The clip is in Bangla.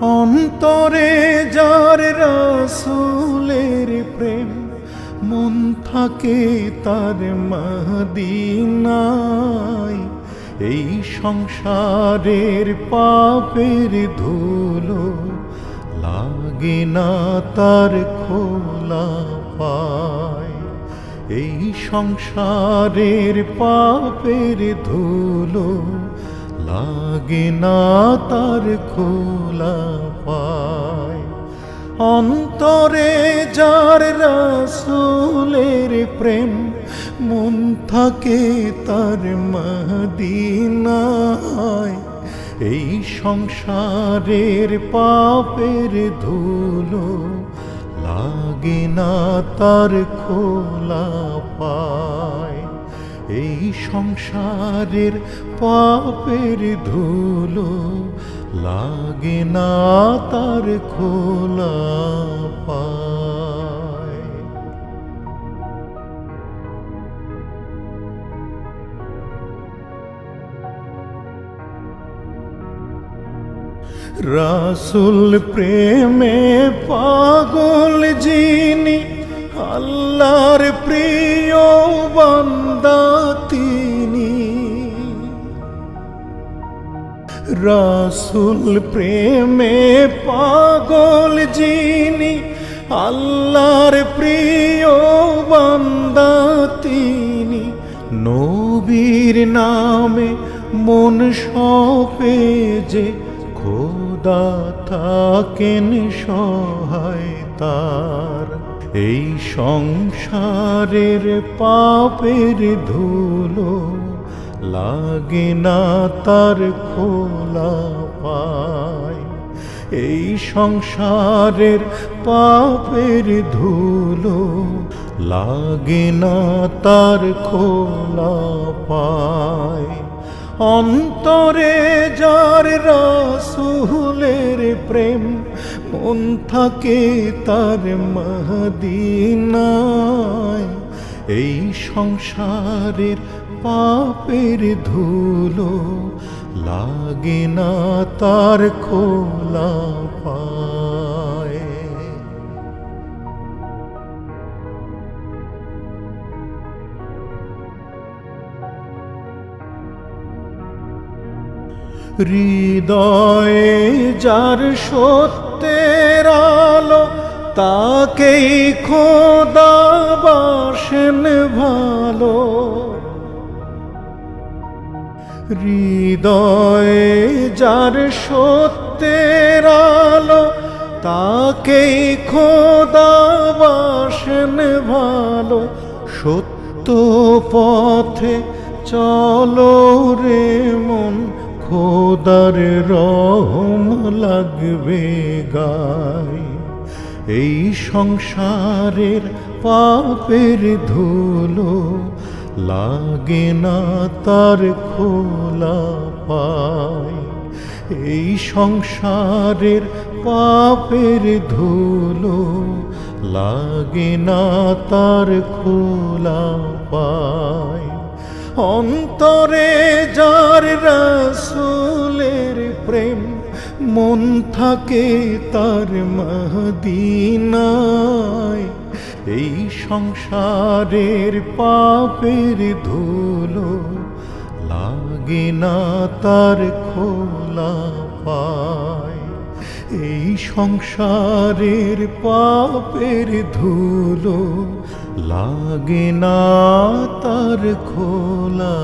অন্তরে যার রাসুলের প্রেম, মন থাকে তার মদিনায়। এই সংসারের পাপের ধুলো লাগে না তার খোলা পায়। এই সংসারের পাপের ধুলো লাগে না তার খোলা পায়। অন্তরে যার রাসুলের প্রেম, মন থাকে তার মদিনায়। এই সংসারের পাপের ধুলো লাগে না তার খোলা পায়। এই সংসারের পাপের ধুলো লাগে না তার খোলা রাসুল প্রেমে পাগল যিনি, আল্লাহর প্রিয় বান্দা। রাসুল প্রেমে পাগল যিনি, আল্লাহর প্রিয় বান্দা তিনি। নবীর নামে মন সপে যে খোদা থাকেন সহায় তার। এই সংসারের পাপের ধুলো লাগে না তার খোলা পায়। এই সংসারের পাপের ধুলো লাগে না তার খোলা পায়। অন্তরে যার রাসুলের প্রেম, মন থাকে তার মহদিনায়। এই সংসারের পাপের ধুলো লাগে না তার খোলা পায়। হৃদয়ে যার সত্যের আলো, তাকেই খোদা বাসেন ভালো। হৃদয়ে যার সত্যের আলো তাকেই খোদা বাসেন ভালো। সত্য পথে চলো রে মন, খোদার রহম লাগবে গায়। এই সংসারের পাপের ধুলো লাগে না তার খোলা পায়। এই সংসারের পাপের ধুলো লাগে না তার খোলা পায়। অন্তরে যার রাসুলের প্রেম, মন থাকে তার মহদিনায় এই সংসারের পাপের ধুলো লাগে না তার খোলা পায়। এই সংসারের পাপের ধুলো লাগে না তার খোলা